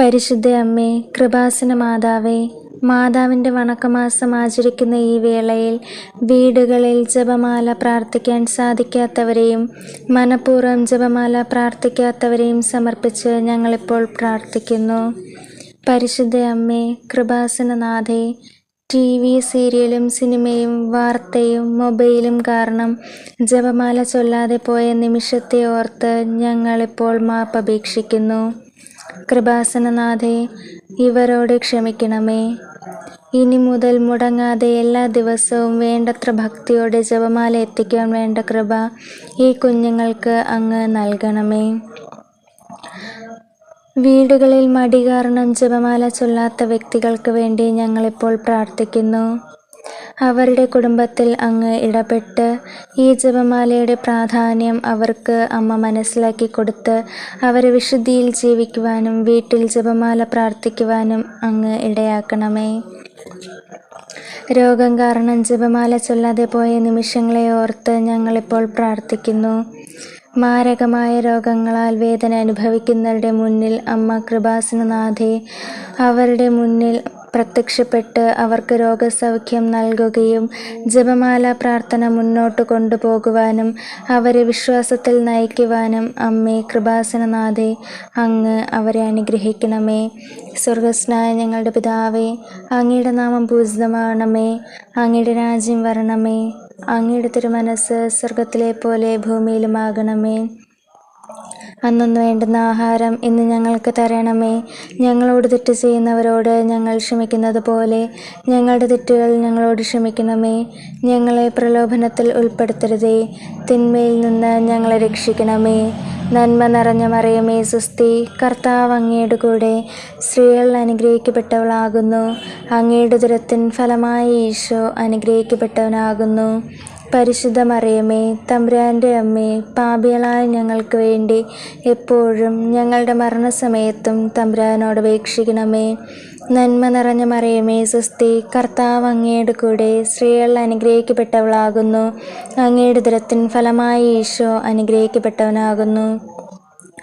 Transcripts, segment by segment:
പരിശുദ്ധ അമ്മേ കൃപാസന മാതാവേ മാതാവിന്റെ വണക്കമാസം ആചരിക്കുന്ന ഈ വേളയിൽ വീടുകളിൽ ജപമാല പ്രാർത്ഥിക്കാൻ സാധിക്കാത്തവരെയും മനഃപൂർവം ജപമാല പ്രാർത്ഥിക്കാത്തവരെയും സമർപ്പിച്ച് ഞങ്ങളിപ്പോൾ പ്രാർത്ഥിക്കുന്നു. പരിശുദ്ധ അമ്മേ കൃപാസനനാഥേ ടി വി സീരിയലും സിനിമയും വാർത്തയും മൊബൈലും കാരണം ജപമാല ചൊല്ലാതെ പോയ നിമിഷത്തെ ഓർത്ത് ഞങ്ങളിപ്പോൾ മാപ്പപേക്ഷിക്കുന്നു. കൃപാസനനാഥേ ഇവരോട് ക്ഷമിക്കണമേ. ഇനി മുതൽ മുടങ്ങാതെ എല്ലാ ദിവസവും വേണ്ടത്ര ഭക്തിയോടെ ജപമാല എത്തിക്കാൻ വേണ്ട കൃപ ഈ കുഞ്ഞുങ്ങൾക്ക് അങ്ങ് നൽകണമേ. വീടുകളിൽ മടി കാരണം ജപമാല ചൊല്ലാത്ത വ്യക്തികൾക്ക് വേണ്ടി ഞങ്ങളിപ്പോൾ പ്രാർത്ഥിക്കുന്നു. അവരുടെ കുടുംബത്തിൽ അങ്ങ് ഇടപെട്ട് ഈ ജപമാലയുടെ പ്രാധാന്യം അവർക്ക് അമ്മ മനസ്സിലാക്കി കൊടുത്ത് അവരെ വിശുദ്ധിയിൽ ജീവിക്കുവാനും വീട്ടിൽ ജപമാല പ്രാർത്ഥിക്കുവാനും അങ്ങ് ഇടയാക്കണമേ. രോഗം കാരണം ജപമാല ചൊല്ലാതെ പോയ നിമിഷങ്ങളെ ഓർത്ത് ഞങ്ങളിപ്പോൾ പ്രാർത്ഥിക്കുന്നു. മാരകമായ രോഗങ്ങളാൽ വേദന അനുഭവിക്കുന്നവരുടെ മുന്നിൽ അമ്മ കൃപാസനനാഥെ അവരുടെ മുന്നിൽ പ്രത്യക്ഷപ്പെട്ട് അവർക്ക് രോഗസൗഖ്യം നൽകുകയും ജപമാല പ്രാർത്ഥന മുന്നോട്ട് കൊണ്ടുപോകുവാനും അവരെ വിശ്വാസത്തിൽ നയിക്കുവാനും അമ്മേ കൃപാസനനാഥെ അങ്ങ് അവരെ അനുഗ്രഹിക്കണമേ. സ്വർഗസ്നായ ഞങ്ങളുടെ പിതാവേ അങ്ങയുടെ നാമം പൂജിതമാണമേ. അങ്ങയുടെ രാജ്യം വരണമേ. അങ്ങയുടെ തിരുമനസ് സ്വർഗത്തിലെ പോലെ ഭൂമിയിലുമാകണമേ. അന്നൊന്നു വേണ്ടുന്ന ആഹാരം ഇന്ന് ഞങ്ങൾക്ക് തരണമേ. ഞങ്ങളോട് തെറ്റ് ചെയ്യുന്നവരോട് ഞങ്ങൾ ക്ഷമിക്കുന്നത് പോലെ ഞങ്ങളുടെ തെറ്റുകൾ ഞങ്ങളോട് ക്ഷമിക്കണമേ. ഞങ്ങളെ പ്രലോഭനത്തിൽ ഉൾപ്പെടുത്തരുതേ. തിന്മയിൽ നിന്ന് ഞങ്ങളെ രക്ഷിക്കണമേ. നന്മ നിറഞ്ഞ മറിയമേ സുസ്തി കർത്താവ് അങ്ങയുടെ കൂടെ സ്ത്രീകൾ അനുഗ്രഹിക്കപ്പെട്ടവളാകുന്നു. അങ്ങയുടെ ദുരത്തിൻ ഫലമായി ഈശോ അനുഗ്രഹിക്കപ്പെട്ടവനാകുന്നു. പരിശുദ്ധ മറിയമേ തമ്പുരാന്റെ അമ്മേ പാപികളായ ഞങ്ങൾക്ക് വേണ്ടി എപ്പോഴും ഞങ്ങളുടെ മരണസമയത്തും തമ്പുരാനോട് അപേക്ഷിക്കണമേ. നന്മ നിറഞ്ഞ മറിയമേ സുസ്തി കർത്താവ് അങ്ങയുടെ കൂടെ സ്ത്രീകൾ അനുഗ്രഹിക്കപ്പെട്ടവളാകുന്നു. അങ്ങയുടെ ദുരത്തിൻ ഫലമായി ഈശോ അനുഗ്രഹിക്കപ്പെട്ടവനാകുന്നു.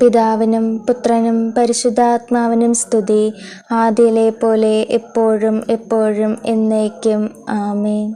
പിതാവിനും പുത്രനും പരിശുദ്ധാത്മാവിനും സ്തുതി. ആദ്യയിലെ പോലെ എപ്പോഴും എപ്പോഴും എന്നേക്കും. ആമേൻ.